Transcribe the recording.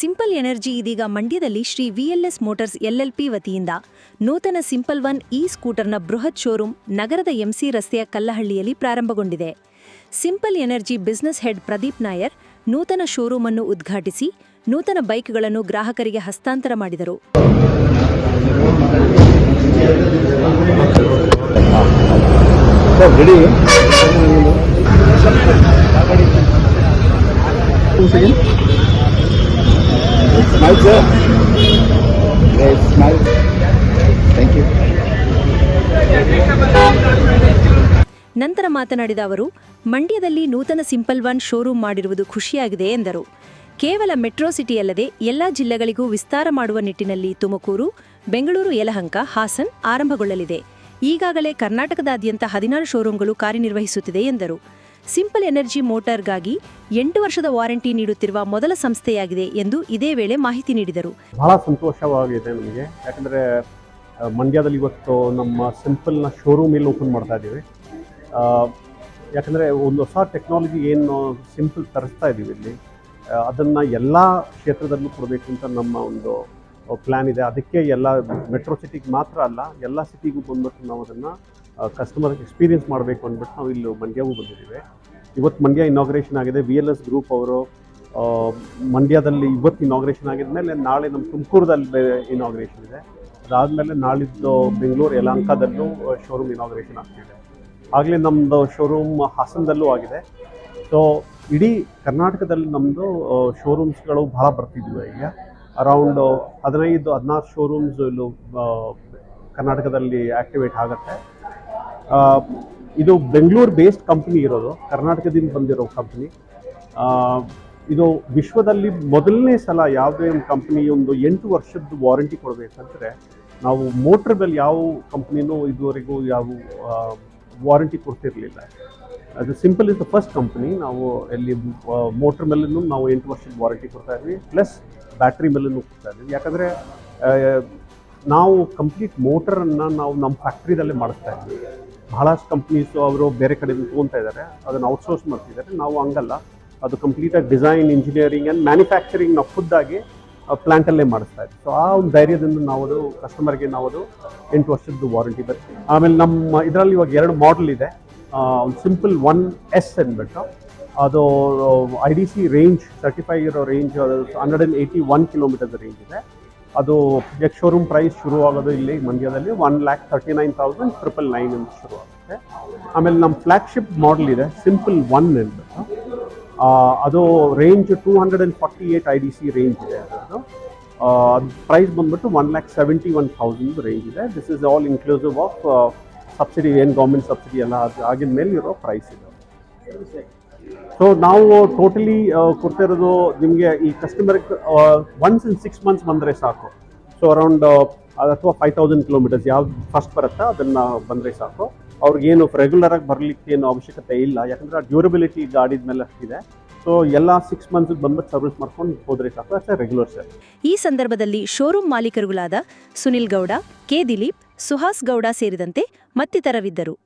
Simple energy ಇದೀಗ ಮಂಡ್ಯದಲ್ಲಿ Shri ವಿಎಲ್ಎಸ್ motors LLP ವತಿಯಿಂದ ನೂತನ ಸಿಂಪಲ್ ಒನ್ ಇ ಸ್ಕೂಟರ್ನ ಬೃಹತ್ ಶೋರೂಂ ನಗರದ ಎಂಸಿ ರಸ್ತೆಯ ಕಲ್ಲಹಳ್ಳಿಯಲ್ಲಿ ಪ್ರಾರಂಭಗೊಂಡಿದೆ. Simple Energy business head Pradeep Nair ನೂತನ ಶೋರೂಮ್ ಅನ್ನು ಉದ್ಘಾಟಿಸಿ ನೂತನ ಬೈಕ್ಗಳನ್ನು ಗ್ರಾಹಕರಿಗೆ ಹಸ್ತಾಂತರ ಮಾಡಿದರು. Sir ready smile It smells. Thank you. ನಂತರ ಮಾತನಾಡಿದ ಅವರು, ಮಂಡ್ಯದಲ್ಲಿ ನೂತನ ಸಿಂಪಲ್ ಒನ್ ಶೋರೂಂ ಮಾಡಿರುವುದು ಖುಷಿಯಾಗಿದೆ ಎಂದರು ಕೇವಲ ಮೆಟ್ರೋ ಸಿಟಿಯಲ್ಲದೆ ಎಲ್ಲ ಜಿಲ್ಲೆಗಳಿಗೂ ವಿಸ್ತಾರ ಮಾಡುವ ನಿಟ್ಟಿನಲ್ಲಿ ತುಮಕೂರು, ಬೆಂಗಳೂರು, ಯಲಹಂಕ, ಹಾಸನ್ ಆರಂಭಗೊಳ್ಳಲಿದೆ ಈಗಾಗಲೇ ಕರ್ನಾಟಕದಾದ್ಯಂತ ಹದಿನಾರು ಶೋರೂಂಗಳು ಕಾರ್ಯನಿರ್ವಹಿಸುತ್ತಿದೆ ಎಂದರು ಸಿಂಪಲ್ ಎನರ್ಜಿ ಮೋಟಾರ್ಗಾಗಿ ಎಂಟು ವರ್ಷದ ವಾರಂಟಿ ನೀಡುತ್ತಿರುವ ಮೊದಲ ಸಂಸ್ಥೆಯಾಗಿದೆ ಎಂದು ಇದೇ ವೇಳೆ ಮಾಹಿತಿ ನೀಡಿದರು. ಬಹಳ ಸಂತೋಷವಾಗಿದೆ ನಮಗೆ. ಯಾಕಂದರೆ ಮಂಡ್ಯದಲ್ಲಿ ಇವತ್ತು ನಮ್ಮ ಸಿಂಪಲ್ನ ಶೋರೂಮ್ ಇಲ್ಲಿ ಓಪನ್ ಮಾಡ್ತಾ ಇದ್ದೀವಿ. ಯಾಕಂದರೆ ಒಂದು ಹೊಸ ಟೆಕ್ನಾಲಜಿ ಏನು ಸಿಂಪಲ್ ತರಿಸ್ತಾ ಇದ್ದೀವಿ ಇಲ್ಲಿ. ಅದನ್ನು ಎಲ್ಲ ಕ್ಷೇತ್ರದಲ್ಲೂ ಕೊಡಬೇಕು ಅಂತ ನಮ್ಮ ಒಂದು ಪ್ಲ್ಯಾನ್ ಇದೆ. ಅದಕ್ಕೆ ಎಲ್ಲ ಮೆಟ್ರೋ ಸಿಟಿಗೆ ಮಾತ್ರ ಅಲ್ಲ, ಎಲ್ಲ ಸಿಟಿಗೂ ಬಂದ್ಬಿಟ್ಟು ನಾವು ಅದನ್ನು ಕಸ್ಟಮರ್ ಎಕ್ಸ್ಪೀರಿಯನ್ಸ್ ಮಾಡಬೇಕು ಅಂದ್ಬಿಟ್ಟು ನಾವು ಇಲ್ಲಿ ಮಂಡ್ಯಗೂ ಬಂದಿದ್ದೀವಿ. ಇವತ್ತು ಮಂಡ್ಯ ಇನಾಗ್ರೇಷನ್ ಆಗಿದೆ. ವಿ ಎಲ್ ಎಸ್ ಗ್ರೂಪ್ ಅವರು ಮಂಡ್ಯದಲ್ಲಿ ಇವತ್ತು ಇನಾಗ್ರೇಷನ್ ಆಗಿದ್ಮೇಲೆ ನಾಳೆ ನಮ್ಮ ತುಮಕೂರದಲ್ಲಿ ಇನಾಗ್ರೇಷನ್ ಇದೆ. ಅದಾದಮೇಲೆ ನಾಳಿದ್ದು ಬೆಂಗಳೂರು ಯಲಹಂಕದಲ್ಲೂ ಶೋರೂಮ್ ಇನಾಗ್ರೇಷನ್ ಆಗ್ತಿದೆ. ಆಗಲೇ ನಮ್ಮದು ಶೋರೂಮ್ ಹಾಸನದಲ್ಲೂ ಆಗಿದೆ. ಸೊ ಇಡೀ ಕರ್ನಾಟಕದಲ್ಲಿ ನಮ್ಮದು ಶೋರೂಮ್ಸ್ಗಳು ಭಾಳ ಬರ್ತಿದ್ವಿ ಈಗ. ಅರೌಂಡ್ ಹದಿನೈದು, ಹದಿನಾರು ಶೋರೂಮ್ಸ್ ಇಲ್ಲೂ ಕರ್ನಾಟಕದಲ್ಲಿ ಆಕ್ಟಿವೇಟ್ ಆಗುತ್ತೆ. ಇದು ಬೆಂಗಳೂರು ಬೇಸ್ಡ್ ಕಂಪ್ನಿ ಇರೋದು, ಕರ್ನಾಟಕದಿಂದ ಬಂದಿರೋ ಕಂಪ್ನಿ ಇದು ವಿಶ್ವದಲ್ಲಿ ಮೊದಲನೇ ಸಲ ಯಾವುದೇ ಒಂದು ಕಂಪ್ನಿ ಒಂದು ಎಂಟು ವರ್ಷದ ವಾರಂಟಿ ಕೊಡಬೇಕಂದ್ರೆ, ನಾವು ಮೋಟ್ರ್ ಯಾವ ಕಂಪ್ನಿನೂ ಇದುವರೆಗೂ ಯಾವ ವಾರಂಟಿ ಕೊಡ್ತಿರ್ಲಿಲ್ಲ. ಅದು simple is the first company ನಾವು ಇಲ್ಲಿ ಮೋಟ್ರ್ ಮೇಲೂ ನಾವು ಎಂಟು ವರ್ಷದ ವಾರಂಟಿ ಕೊಡ್ತಾ ಇದ್ವಿ ಪ್ಲಸ್ ಬ್ಯಾಟ್ರಿ ಮೇಲೂ ಕೊಡ್ತಾ ಇದ್ವಿ. ಯಾಕಂದರೆ ನಾವು ಕಂಪ್ಲೀಟ್ ಮೋಟರನ್ನು ನಾವು ನಮ್ಮ ಫ್ಯಾಕ್ಟ್ರಿದಲ್ಲೇ ಮಾಡಿಸ್ತಾ ಇದ್ವಿ. ಬಹಳಷ್ಟು ಕಂಪ್ನೀಸು ಅವರು ಬೇರೆ ಕಡೆಯಿಂದ ತೊಗೊತಾ ಇದ್ದಾರೆ ಅದನ್ನು ಔಟ್ಸೋರ್ಸ್ ಮಾಡ್ತಿದ್ದಾರೆ ನಾವು ಹಂಗಲ್ಲ, ಅದು ಕಂಪ್ಲೀಟಾಗಿ ಡಿಸೈನ್ ಇಂಜಿನಿಯರಿಂಗ್ ಆ್ಯಂಡ್ ಮ್ಯಾನುಫ್ಯಾಕ್ಚರಿಂಗ್ ನಾವು ಖುದ್ದಾಗಿ ಪ್ಲ್ಯಾಂಟಲ್ಲೇ ಮಾಡಿಸ್ತಾ ಇದ್ವಿ. ಸೊ ಆ ಒಂದು ಧೈರ್ಯದಿಂದ ನಾವು ಅದು ಕಸ್ಟಮರ್ಗೆ ನಾವು ಅದು ಎಂಟು ವರ್ಷದ್ದು ವಾರಂಟಿ ಬರುತ್ತೆ ಆಮೇಲೆ ನಮ್ಮ, ಇದರಲ್ಲಿ ಇವಾಗ ಎರಡು ಮಾಡೆಲ್ ಇದೆ. ಒಂದು ಸಿಂಪಲ್ ಒನ್ ಎಸ್ ಅಂದ್ಬಿಟ್ಟು ಅದು I D C range certify ಇರೋ range hundred and eighty one kilometre range ಇದೆ. ಅದು ಎಕ್ ಶೋರೂಮ್ ಪ್ರೈಸ್ ಶುರು ಆಗೋದು ಇಲ್ಲಿ ಮಂಡ್ಯದಲ್ಲಿ one lakh thirty nine thousand triple nine ಅಂತ ಶುರು ಆಗುತ್ತೆ ಆಮೇಲೆ ನಮ್ಮ ಫ್ಲ್ಯಾಗ್ಶಿಪ್ ಮಾಡೆಲ್ ಇದೆ ಸಿಂಪಲ್ ಒನ್ ಅಂದ್ಬಿಟ್ಟು ಅದು range two hundred and forty eight I D C range ಇದೆ ಅದು. ಪ್ರೈಸ್ ಬಂದ್ಬಿಟ್ಟು one lakh seventy one thousand range ಇದೆ this is all inclusive of subsidy, ಏನು ಗೌರ್ಮೆಂಟ್ ಸಬ್ಸಿಡಿ ಎಲ್ಲ ಅದು ಆಗಿದ ಮೇಲೆ ಇರೋ ಪ್ರೈಸ್ ಇದೆ. ಸೊ ನಾವು ಟೋಟಲಿ ಕೊಡ್ತಿರೋದು ನಿಮಗೆ ಈ customer once in six months ಬಂದರೆ ಸಾಕು. ಸೊ ಅರೌಂಡ್ ಅಥವಾ ಫೈವ್ ತೌಸಂಡ್ ಕಿಲೋಮೀಟರ್ಸ್ ಯಾವ್ದು ಫಸ್ಟ್ ಬರುತ್ತಾ ಅದನ್ನು ಬಂದರೆ ಸಾಕು. ಅವ್ರಿಗೇನು ರೆಗ್ಯುಲರ್ ಆಗಿ ಬರಲಿಕ್ಕೆ ಏನು ಅವಶ್ಯಕತೆ ಇಲ್ಲ. ಯಾಕಂದರೆ ಡ್ಯೂರಬಿಲಿಟಿ ಗಾಡಿದ ಮೇಲೆ ಇದೆ. ಸೊ ಎಲ್ಲ ಸಿಕ್ಸ್ ಮಂತ್ಸ್ ಬಂದ್ಬಿಟ್ಟು ಸರ್ವಿಸ್ ಮಾಡ್ಕೊಂಡು ಹೋದರೆ ಸಾಕು. ಅಷ್ಟೇ ರೆಗ್ಯುಲರ್ ಸರ್ ಈ ಸಂದರ್ಭದಲ್ಲಿ ಶೋರೂಮ್ ಮಾಲೀಕರುಗಳಾದ ಸುನಿಲ್ ಗೌಡ, ಕೆ ದಿಲೀಪ್ ಸುಹಾಸ್ ಗೌಡ ಸೇರಿದಂತೆ ಮತ್ತಿತರರಿದ್ದರು.